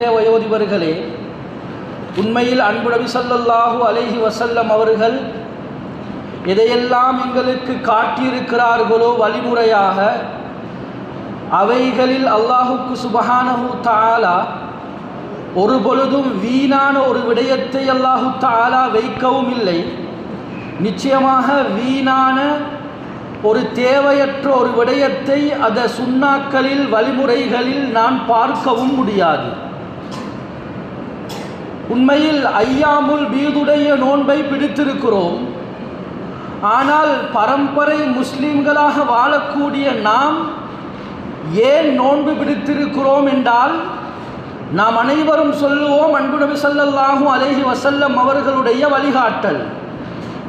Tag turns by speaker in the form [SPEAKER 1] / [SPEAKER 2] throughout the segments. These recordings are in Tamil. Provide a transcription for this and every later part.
[SPEAKER 1] வயோதிபர்களே உண்மையில் அன்பு நபி சொல்லல்லாஹு அலைஹி வசல்லம் அவர்கள் எதையெல்லாம் எங்களுக்கு காட்டியிருக்கிறார்களோ வழிமுறையாக அவைகளில் அல்லாஹுக்கு சுபஹானஹு தாலா ஒரு பொழுதும் வீணான ஒரு விடயத்தை அல்லாஹு தாலா வைக்கவும் இல்லை. நிச்சயமாக வீணான ஒரு தேவையற்ற ஒரு விடயத்தை அந்த சுண்ணாக்களில் வழிமுறைகளில் நான் பார்க்கவும் முடியாது. உண்மையில் ஐயாமுல் பீதுடைய நோன்பை பிடித்திருக்கிறோம். ஆனால் பரம்பரை முஸ்லிம்களாக வாழக்கூடிய நாம் ஏன் நோன்பு பிடித்திருக்கிறோம் என்றால் நாம் அனைவரும் சொல்லுவோம் அன்பு நபி ஸல்லல்லாஹு அலைஹி வசல்லம் அவர்களுடைய வழிகாட்டல்.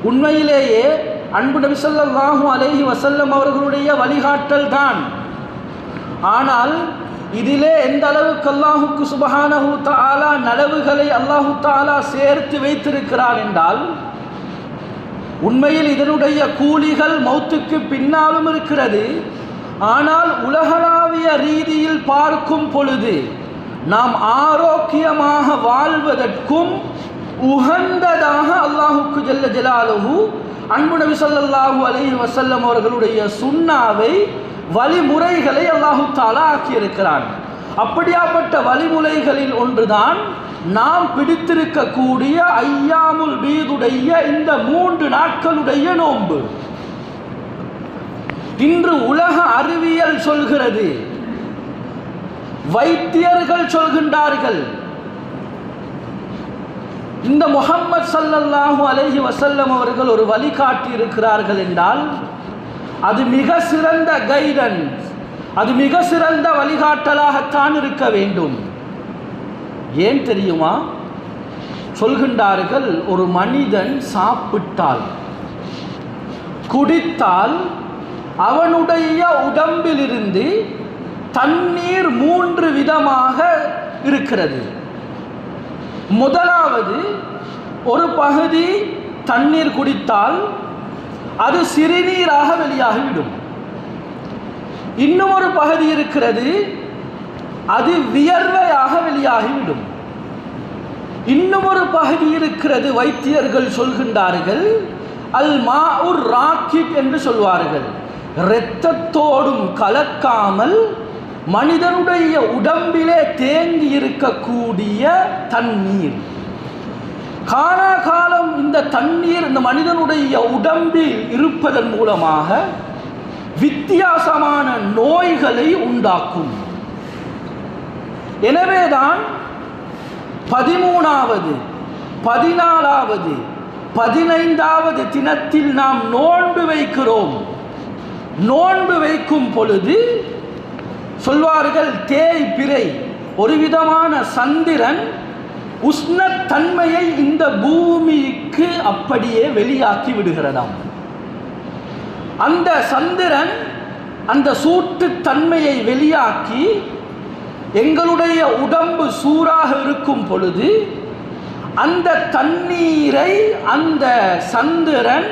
[SPEAKER 1] உண்மையிலேயே அன்பு நபி ஸல்லல்லாஹு அலைஹி வசல்லம் அவர்களுடைய வழிகாட்டல் தான். ஆனால் இதிலே எந்த அளவுக்கு அல்லாஹுக்கு சுபஹானஹூ தாலா அளவுகளை அல்லாஹு தாலா சேர்த்து வைத்திருக்கிறான் என்றால் உண்மையில் இதனுடைய கூலிகள் மௌத்துக்கு பின்னாலும் இருக்கிறது. ஆனால் உலகளாவிய ரீதியில் பார்க்கும் பொழுது நாம் ஆரோக்கியமாக வாழ்வதற்கும் உகந்ததாக அல்லாஹுக்கு ஜெல்ல ஜலாலுஹு அன்பு நபி சொல்லாஹு அலி வசல்லம் அவர்களுடைய சுண்ணாவை வழிமுறைகளை அல்லாஹு தாலா ஆக்கியிருக்கிறான். அப்படியாப்பட்ட வழிமுறைகளில் ஒன்றுதான் நாம் பிடித்திருக்கக்கூடிய ஐயாமுல் பீதுடைய இந்த மூன்று நாட்களுடைய நோன்பு. இன்று உலக அறிவியல் சொல்கிறது வைத்தியர்கள் சொல்கின்றார்கள் இந்த முகம்மது சல்லல்லாஹு அலஹி வசல்லம் அவர்கள் ஒரு வழிகாட்டி இருக்கிறார்கள் என்றால் அது மிக சிறந்த கைடன்ஸ் அது மிக சிறந்த வழிகாட்டலாகத்தான் இருக்க வேண்டும். ஏன் தெரியுமா? சொல்கின்றார்கள் ஒரு மனிதன் சாப்பிட்டால் குடித்தால் அவனுடைய உடம்பிலிருந்து தண்ணீர் மூன்று விதமாக இருக்கிறது. முதலாவது ஒரு பகுதி தண்ணீர் குடித்தால் அது சிறுநீராக வெளியாகிவிடும். இன்னும் ஒரு பகுதி இருக்கிறது அது வியர்வையாக வெளியாகிவிடும். இன்னும் ஒரு பகுதி இருக்கிறது வைத்தியர்கள் சொல்கின்றார்கள் அல் மா உர் ராக்கிட் என்று சொல்வார்கள். இரத்தத்தோடும் கலக்காமல் மனிதனுடைய உடம்பிலே தேங்கி இருக்கக்கூடிய தண்ணீர். காலாகாலம் இந்த தண்ணீர் இந்த மனிதனுடைய உடம்பில் இருப்பதன் மூலமாக வித்தியாசமான நோய்களை உண்டாக்கும். எனவேதான் பதிமூணாவது பதினாலாவது பதினைந்தாவது தினத்தில் நாம் நோன்பு வைக்கிறோம். நோன்பு வைக்கும் பொழுது சொல்வார்கள் தேய் பிறை. ஒரு விதமான சந்திரன் உஷ்ணத்தன்மையை இந்த பூமிக்கு அப்படியே வெளியாக்கி விடுகிறதாம். அந்த சந்திரன் அந்த சூட்டுத்தன்மையை வெளியாக்கி எங்களுடைய உடம்பு சூறாக இருக்கும் பொழுது அந்த தண்ணீரை அந்த சந்திரன்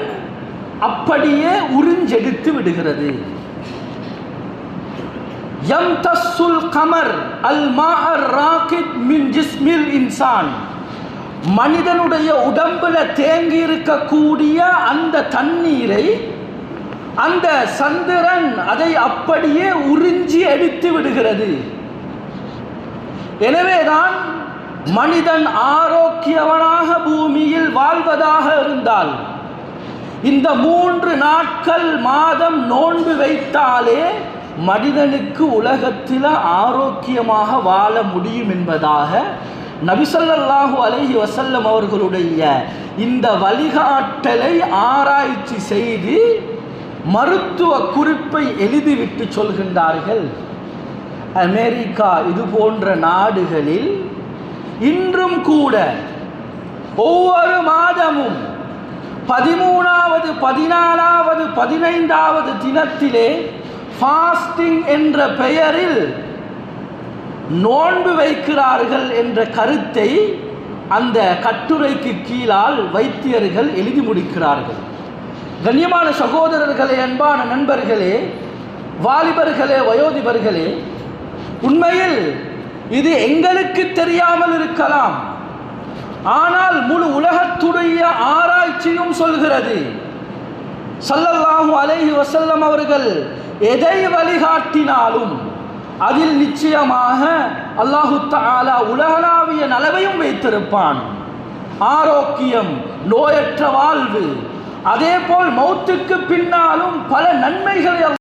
[SPEAKER 1] அப்படியே உறிஞ்செடுத்து விடுகிறது. எம் தஸ்ஸுல் கமர் அல் மாஹர் ராக்கித் மின் ஜிஸ்மில் இன்சான். மனிதனுடைய உடம்புல தேங்கி இருக்கக்கூடிய அந்த தண்ணீரை அந்த சந்திரன் அதை அப்படியே உறிஞ்சி எடுத்து விடுகிறது. எனவேதான் மனிதன் ஆரோக்கியவனாக பூமியில் வாழ்வதாக இருந்தால் இந்த மூன்று நாட்கள் மாதம் நோன்பு வைத்தாலே மனிதனுக்கு உலகத்தில் ஆரோக்கியமாக வாழ முடியும் என்பதாக நபிசல்லாஹு அலஹி வசல்லம் அவர்களுடைய இந்த வழிகாட்டலை ஆராய்ச்சி செய்து மருத்துவ குறிப்பை எழுதிவிட்டு சொல்கின்றார்கள். அமெரிக்கா இது போன்ற நாடுகளில் இன்றும் கூட ஒவ்வொரு மாதமும் பதிமூணாவது பதினாலாவது பதினைந்தாவது தினத்திலே ஃபாஸ்டிங் என்ற பெயரில் நோன்பு வைக்கிறார்கள் என்ற கருத்தை அந்த கட்டுரைக்கு கீழால் வைத்தியர்கள் எழுதி முடிக்கிறார்கள். கண்ணியமான சகோதரர்களே அன்பான நண்பர்களே வாலிபர்களே வயோதிபர்களே உண்மையில் இது எங்களுக்கு தெரியாமல் இருக்கலாம். ஆனால் முழு உலகத்துடைய ஆராய்ச்சியும் சொல்கிறது. சல்லல்லாஹு அலைஹி வசல்லம் அவர்கள் எதை வழிகாட்டினாலும் அதில் நிச்சயமாக அல்லாஹு தாலா உலகளாவிய நலவையும் வைத்திருப்பான். ஆரோக்கியம் நோயற்ற வாழ்வு அதே போல் மௌத்துக்கு பின்னாலும் பல நன்மைகளை